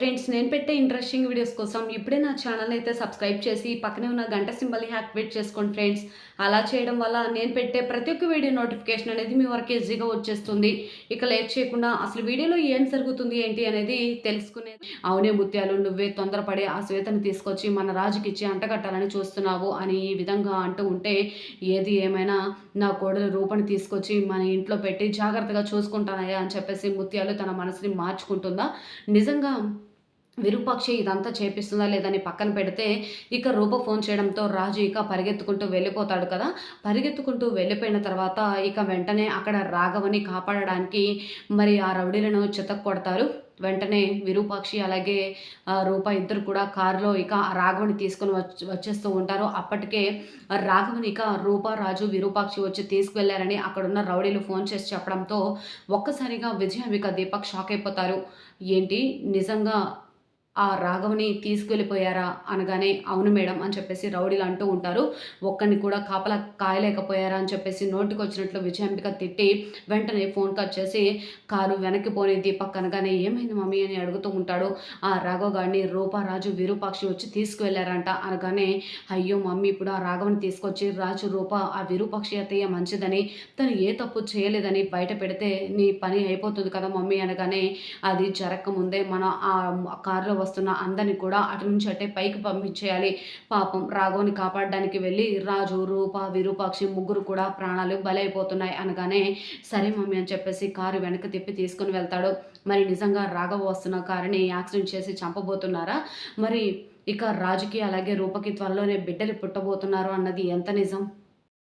Friends నేను పెట్టే interesting videos కోసం ఇప్పుడే నా ఛానల్ అయితే సబ్స్క్రైబ్ చేసి పక్కనే ఉన్న గంట సింబల్ని యాక్టివేట్ చేసుకోండి ఫ్రెండ్స్ అలా చేయడం వల్ల నేను పెట్టే ప్రతి ఒక్క వీడియో నోటిఫికేషన్ అనేది మీ వరకు ఈజీగా వచ్చేస్తుంది. ఇక లేట్ చేయకుండా అసలు వీడియోలో ఏం జరుగుతుంది ఏంటి అనేది తెలుసుకునే అవునే ముత్యాలు నువ్వే తొందరపడి ఆ శ్వేతను తీసుకొచ్చి మన రాజుకి ఇచ్చి అంటగట్టాలని చూస్తున్నావు అని ఈ విధంగా అంటూ ఉంటే ఏది ఏమైనా నా కోడలు రూపని తీసుకొచ్చి మన ఇంట్లో పెట్టి జాగ్రత్తగా చూసుకుంటానయ్యా అని చెప్పేసి ముత్యాలు తన మనసుని మార్చుకుంటుందా? నిజంగా విరూపాక్షి ఇదంతా చేపిస్తుందా లేదని పక్కన పెడితే ఇక రూప ఫోన్ చేయడంతో రాజు ఇక పరిగెత్తుకుంటూ వెళ్ళిపోతాడు కదా. పరిగెత్తుకుంటూ వెళ్ళిపోయిన తర్వాత ఇక వెంటనే అక్కడ రాఘవని కాపాడడానికి మరి ఆ రౌడీలను చితక్ కొడతారు వెంటనే విరూపాక్షి అలాగే ఆ, రూప ఇద్దరు కూడా కారులో ఇక రాఘవని తీసుకొని వచ్చి వచ్చేస్తూ ఉంటారు. అప్పటికే రాఘవని ఇక రూప రాజు విరూపాక్షి వచ్చి తీసుకువెళ్ళారని అక్కడున్న రౌడీలు ఫోన్ చేసి చెప్పడంతో ఒక్కసారిగా విజయం ఇక దీపక్ షాక్ అయిపోతారు. ఏంటి? నిజంగా ఆ రాఘవని తీసుకెళ్ళిపోయారా అనగానే అవును మేడం అని చెప్పేసి రౌడీలు అంటూ ఉంటారు. ఒక్కరిని కూడా కాపలా కాయలేకపోయారా అని చెప్పేసి నోటికి వచ్చినట్లు విజయాంబిక తిట్టి వెంటనే ఫోన్ కట్ చేసి కారు వెనక్కి పోని దీపక్ అనగానే ఏమైంది మమ్మీ అని అడుగుతూ ఉంటాడు. ఆ రాఘవ గారిని రూపారాజు విరూపాక్షి వచ్చి తీసుకువెళ్ళారంట అనగానే అయ్యో మమ్మీ ఇప్పుడు ఆ రాఘవని తీసుకొచ్చి రాజు రూప ఆ విరూపాక్షి అత్తయ్య మంచిదని తను ఏ తప్పు చేయలేదని బయట పెడితే నీ పని అయిపోతుంది కదా మమ్మీ అనగానే అది జరగక ముందే మన ఆ కారులో వస్తున్న అందరిని కూడా అటు నుంచి అటే పైకి పంపించేయాలి. పాపం రాఘవని కాపాడడానికి వెళ్ళి రాజు రూప విరూపాక్షి ముగ్గురు కూడా ప్రాణాలు బలైపోతున్నాయి అనగానే సరే మమ్మీ అని చెప్పేసి కారు వెనక్కి తిప్పి తీసుకుని వెళ్తాడు. మరి నిజంగా రాఘవ వస్తున్న కారుని యాక్సిడెంట్ చేసి చంపబోతున్నారా? మరి ఇక రాజుకి అలాగే రూపకి త్వరలోనే బిడ్డలు పుట్టబోతున్నారు అన్నది ఎంత నిజం?